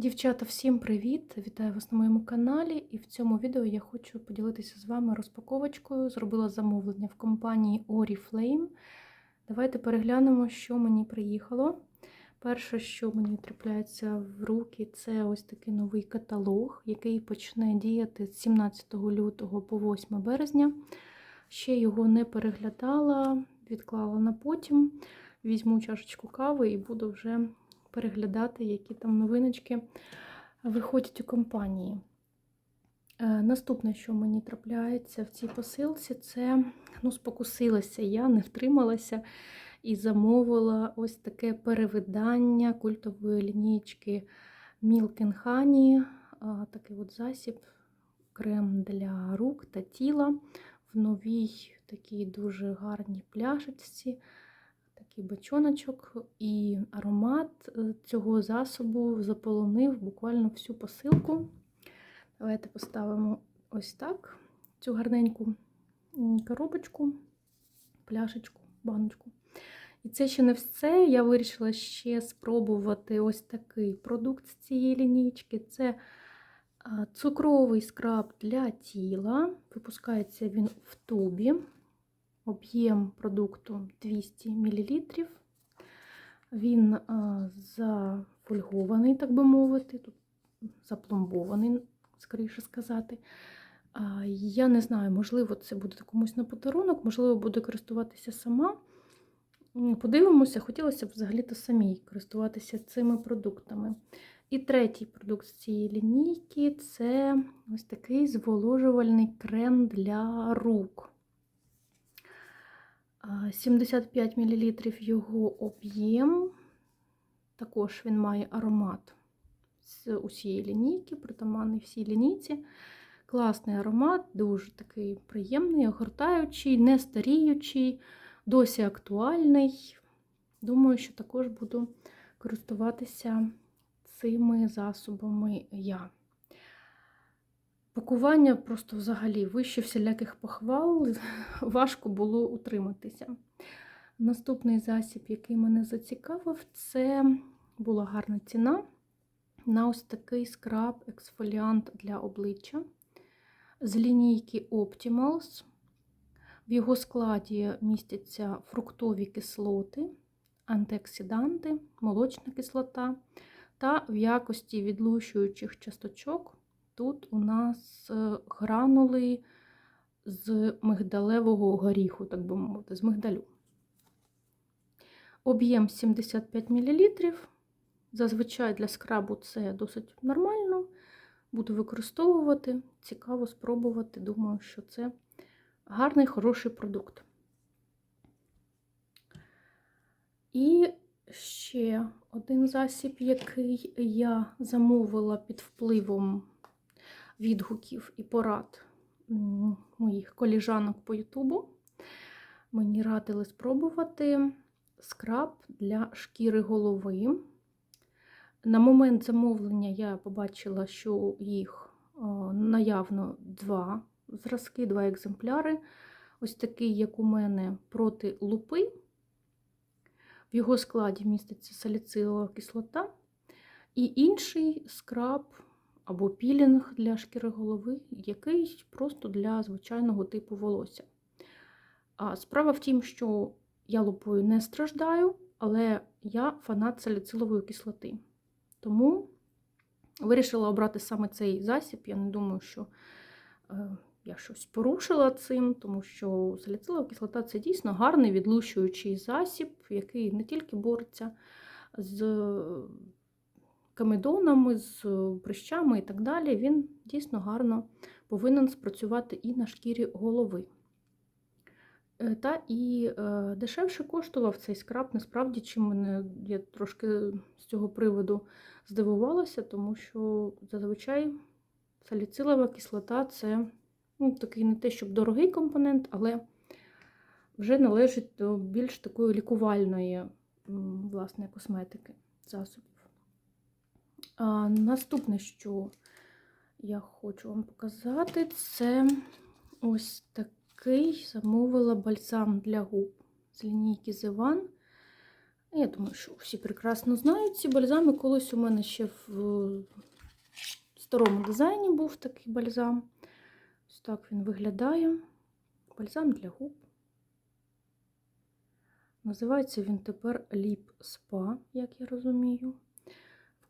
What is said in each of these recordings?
Дівчата, всім привіт! Вітаю вас на моєму каналі. І в цьому відео я хочу поділитися з вами розпаковочкою. Зробила замовлення в компанії Oriflame. Давайте переглянемо, що мені приїхало. Перше, що мені трапляється в руки, це ось такий новий каталог, який почне діяти з 17 лютого по 8 березня. Ще його не переглядала, відклала на потім. Візьму чашечку кави і буду вже переглядати, які там новиночки виходять у компанії. Е, Наступне, що мені трапляється в цій посилці, це ну, спокусилася я, не втрималася і замовила ось таке перевидання культової лінійки Honey. Такий от засіб, крем для рук та тіла в новій такій дуже гарній пляшечці такий бачоночок, і аромат е, цього засобу заполонив буквально всю посилку. Давайте поставимо ось так цю гарненьку коробочку, пляшечку, баночку. І це ще не все. Я вирішила ще спробувати ось такий продукт з цієї лінійки. Це цукровий скраб для тіла. Випускається він в тубі. Об'єм продукту 200 мл. Він зафольгований, так би мовити, тут запломбований, скоріше сказати. Я не знаю, можливо, це буде комусь на подарунок, можливо, буду користуватися сама. Подивимося, хотілося б взагалі-то самій користуватися цими продуктами. І третій продукт з цієї лінійки це ось такий зволожувальний крем для рук. 75 мл його об'єм. Також він має аромат з усієї лінійки, притаманний всій лінійці. Класний аромат, дуже такий приємний, огортаючий, не старіючий, досі актуальний. Думаю, що також буду користуватися цими засобами я. Пакування просто взагалі вище всіляких похвал, важко було утриматися. Наступний засіб, який мене зацікавив, це була гарна ціна на ось такий скраб-ексфоліант для обличчя з лінійки Optimals. В його складі містяться фруктові кислоти, антиоксиданти, молочна кислота та в якості відлущуючих часточок. Тут у нас е, гранули з мигдалевого горіху, так би мовити, з мигдалю. Об'єм 75 мл. Зазвичай для скрабу це досить нормально. Буду використовувати, цікаво спробувати. Думаю, що це гарний, хороший продукт. І ще один засіб, який я замовила під впливом відгуків і порад моїх коліжанок по Ютубу. Мені радили спробувати скраб для шкіри голови. На момент замовлення я побачила, що їх наявно два зразки, два екземпляри. Ось такий, як у мене, проти лупи. В його складі міститься саліцилова кислота. І інший скраб або пілінг для шкіри голови, який просто для звичайного типу волосся. А справа в тім, що я лупою не страждаю, але я фанат саліцилової кислоти. Тому вирішила обрати саме цей засіб. Я не думаю, що е, я щось порушила цим, тому що саліцилова кислота це дійсно гарний відлущуючий засіб, який не тільки бореться з камедонами, з прищами і так далі, він дійсно гарно повинен спрацювати і на шкірі голови. Е, та і е, дешевше коштував цей скраб, насправді, чим мене я трошки з цього приводу здивувалася, тому що зазвичай саліцилова кислота це ну, такий не те, щоб дорогий компонент, але вже належить до більш такої лікувальної власне, косметики засобів. Наступне, що я хочу вам показати, це ось такий замовила бальзам для губ з лінійки One. Я думаю, що всі прекрасно знають ці бальзами. Колись у мене ще в старому дизайні був такий бальзам. Ось так він виглядає. Бальзам для губ. Називається він тепер Lip Spa, як я розумію.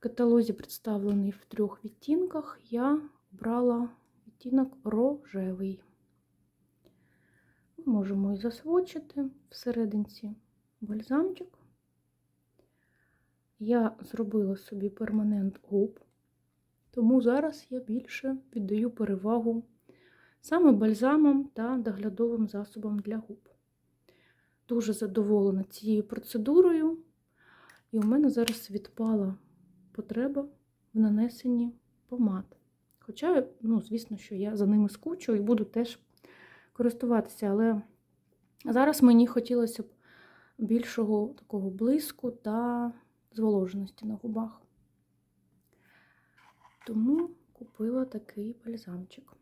Каталозі представлений в трьох відтінках. Я обрала відтінок рожевий. Можемо і засвочити всерединці бальзамчик. Я зробила собі перманент губ, тому зараз я більше віддаю перевагу саме бальзамам та доглядовим засобам для губ. Дуже задоволена цією процедурою, і у мене зараз відпала потреба в нанесенні помад. Хоча, ну, звісно, що я за ними скучу і буду теж користуватися, але зараз мені хотілося б більшого такого блиску та зволоженості на губах. Тому купила такий бальзамчик.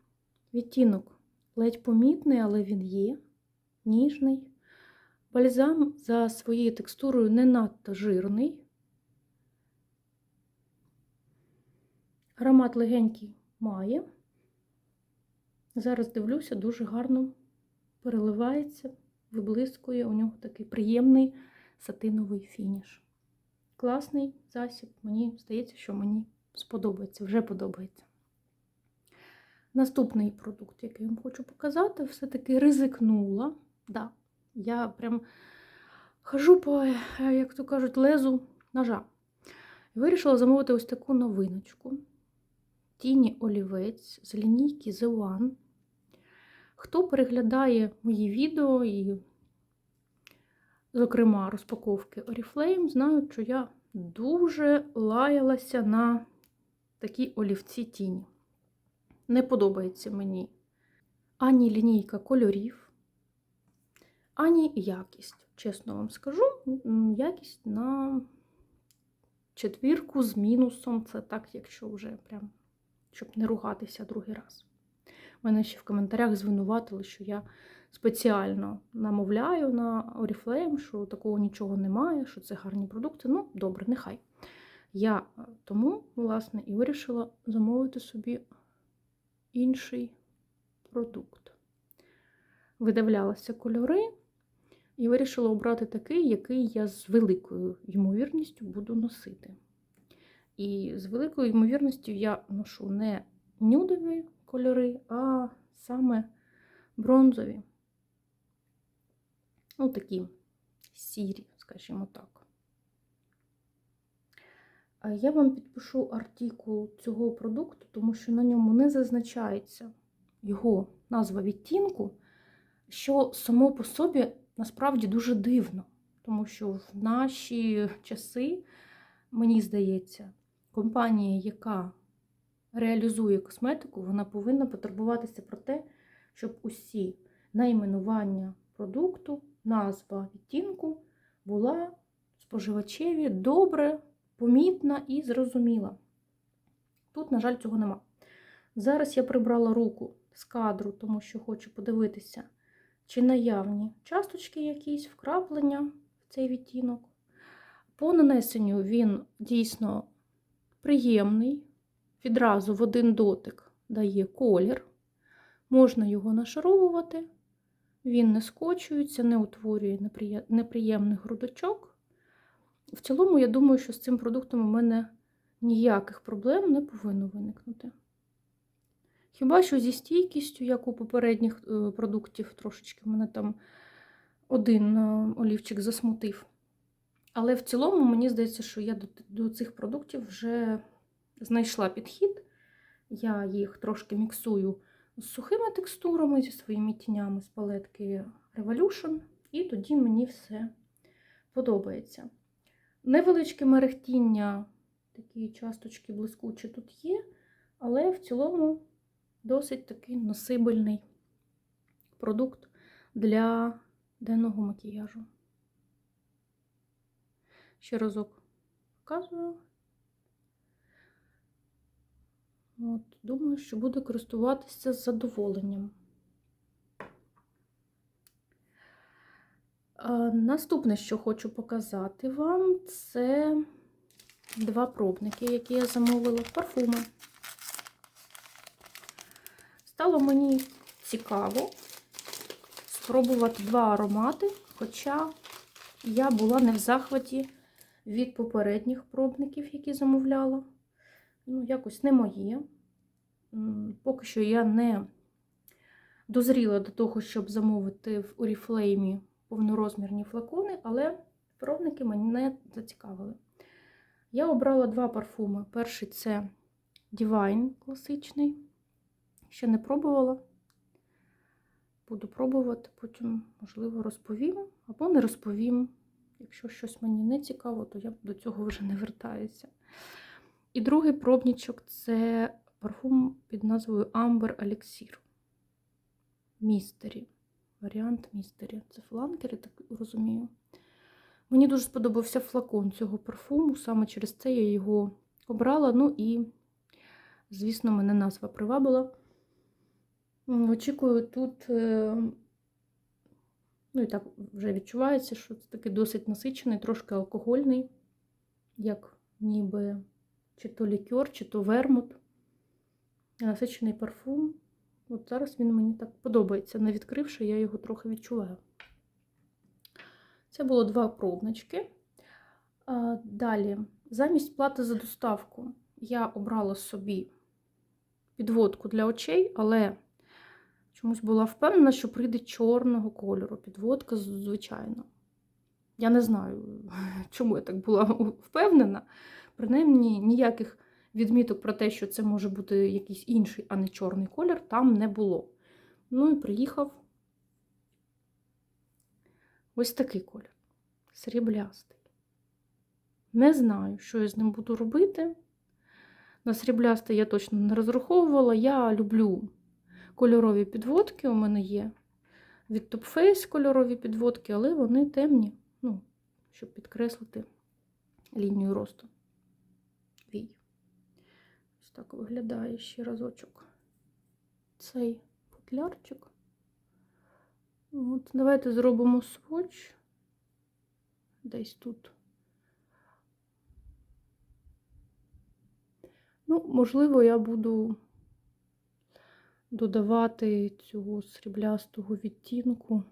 Відтінок ледь помітний, але він є, ніжний. Бальзам за своєю текстурою не надто жирний. Аромат легенький має. Зараз дивлюся, дуже гарно переливається, виблискує. У нього такий приємний сатиновий фініш. Класний засіб, мені здається, що мені сподобається, вже подобається. Наступний продукт, який я вам хочу показати, все-таки ризикнула. Да, я прям хожу по, як то кажуть, лезу ножа. Вирішила замовити ось таку новиночку. Тіні олівець з лінійки The One. Хто переглядає мої відео і, зокрема, розпаковки Oriflame, знають, що я дуже лаялася на такі олівці тіні. Не подобається мені ані лінійка кольорів, ані якість. Чесно вам скажу, якість на четвірку з мінусом. Це так, якщо вже прям, щоб не ругатися другий раз. Мене ще в коментарях звинуватили, що я спеціально намовляю на Oriflame, що такого нічого немає, що це гарні продукти. Ну, добре, нехай. Я тому, власне, і вирішила замовити собі інший продукт. Видавлялися кольори і вирішила обрати такий, який я з великою ймовірністю буду носити. І з великою ймовірністю я ношу не нюдові кольори, а саме бронзові. Ну, такі сірі, скажімо так. Я вам підпишу артикул цього продукту, тому що на ньому не зазначається його назва відтінку, що само по собі насправді дуже дивно, тому що в наші часи, мені здається, компанія, яка реалізує косметику, вона повинна потурбуватися про те, щоб усі найменування продукту, назва відтінку була споживачеві добре помітна і зрозуміла. Тут, на жаль, цього нема. Зараз я прибрала руку з кадру, тому що хочу подивитися, чи наявні часточки якісь, вкраплення в цей відтінок. По нанесенню він дійсно приємний, відразу в один дотик дає колір. Можна його нашаровувати, він не скочується, не утворює неприємних грудочок. В цілому, я думаю, що з цим продуктом у мене ніяких проблем не повинно виникнути. Хіба що зі стійкістю, як у попередніх е, продуктів, трошечки мене там один е, олівчик засмутив. Але в цілому, мені здається, що я до, до цих продуктів вже знайшла підхід. Я їх трошки міксую з сухими текстурами, зі своїми тінями з палетки Revolution, і тоді мені все подобається. Невеличке мерехтіння, такі часточки блискучі тут є, але в цілому досить такий носибельний продукт для денного макіяжу. Ще разок показую. От, Думаю, що буду користуватися з задоволенням. Наступне, що хочу показати вам, це два пробники, які я замовила парфуми. Стало мені цікаво спробувати два аромати, хоча я була не в захваті від попередніх пробників, які замовляла. Ну, якось не моє. Поки що я не дозріла до того, щоб замовити в Oriflame повнорозмірні флакони, але пробники мене зацікавили. Я обрала два парфуми. Перший це Divine класичний. Ще не пробувала. Буду пробувати, потім, можливо, розповім або не розповім. Якщо щось мені не цікаво, то я до цього вже не вертаюся. І другий пробничок це парфум під назвою Amber Elixir. Містері. Варіант містері. Це фланкер, я так розумію. Мені дуже сподобався флакон цього парфуму, саме через це я його обрала. Ну і, звісно, мене назва привабила. Очікую тут, е, ну і так вже відчувається, що це такий досить насичений, трошки алкогольний, як ніби чи то лікер, чи то вермут. Насичений парфум. От зараз він мені так подобається. Не відкривши, я його трохи відчуваю. Це було два пробнички. Далі, замість плати за доставку, я обрала собі підводку для очей, але чомусь була впевнена, що прийде чорного кольору. Підводка, звичайно. Я не знаю, чому я так була впевнена. Принаймні, ніяких відміток про те, що це може бути якийсь інший, а не чорний колір, там не було. Ну і приїхав ось такий колір. Сріблястий. Не знаю, що я з ним буду робити. На сріблястий я точно не розраховувала. Я люблю кольорові підводки, у мене є від Top Face кольорові підводки, але вони темні, ну, щоб підкреслити лінію росту. Вій. Ось так виглядає ще разочок цей футлярчик. От, давайте зробимо сводч десь тут. Ну, можливо, я буду додавати цього сріблястого відтінку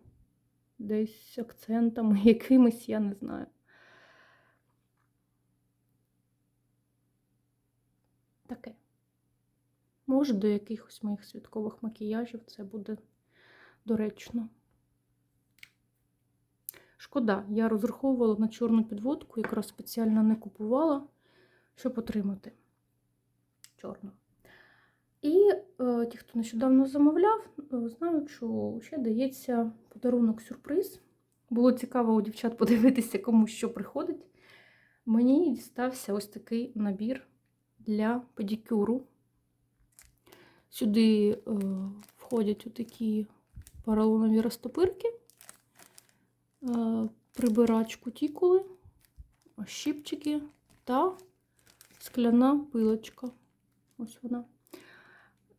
десь акцентами якимись, я не знаю. Таке. Може, до якихось моїх святкових макіяжів це буде доречно. Шкода, я розраховувала на чорну підводку, якраз спеціально не купувала, щоб отримати чорну. І е, ті, хто нещодавно замовляв, е, знають, що ще дається подарунок-сюрприз. Було цікаво у дівчат подивитися, кому що приходить. Мені дістався ось такий набір для педикюру. Сюди е, входять такі поролонові розтопирки, е, прибирач кутікули, щіпчики та скляна пилочка. Ось вона.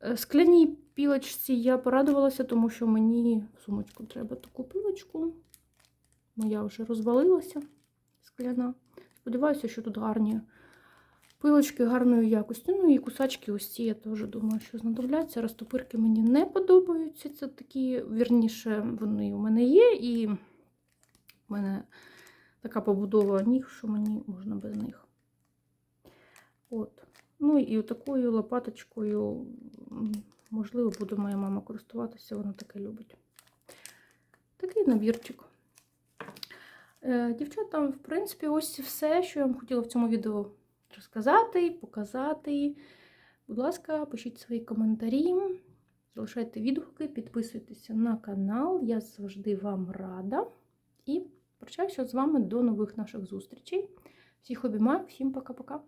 Е, Скляній пілочці я порадувалася, тому що мені в сумочку треба таку пилочку. Моя вже розвалилася скляна. Сподіваюся, що тут гарні пилочки гарної якості. Ну і кусачки ось ці, я теж думаю, що знадобляться. Розтопирки мені не подобаються. Це такі, вірніше, вони у мене є, і в мене така побудова ніг, що мені можна без них. От. Ну і такою лопаточкою, можливо, буде моя мама користуватися, вона таке любить. Такий набірчик. Е, Дівчата, в принципі, ось все, що я вам хотіла в цьому відео розказати, показати. Будь ласка, пишіть свої коментарі, залишайте відгуки, підписуйтеся на канал. Я завжди вам рада. І прощаюся з вами до нових наших зустрічей. Всіх обіймаю, всім пока-пока.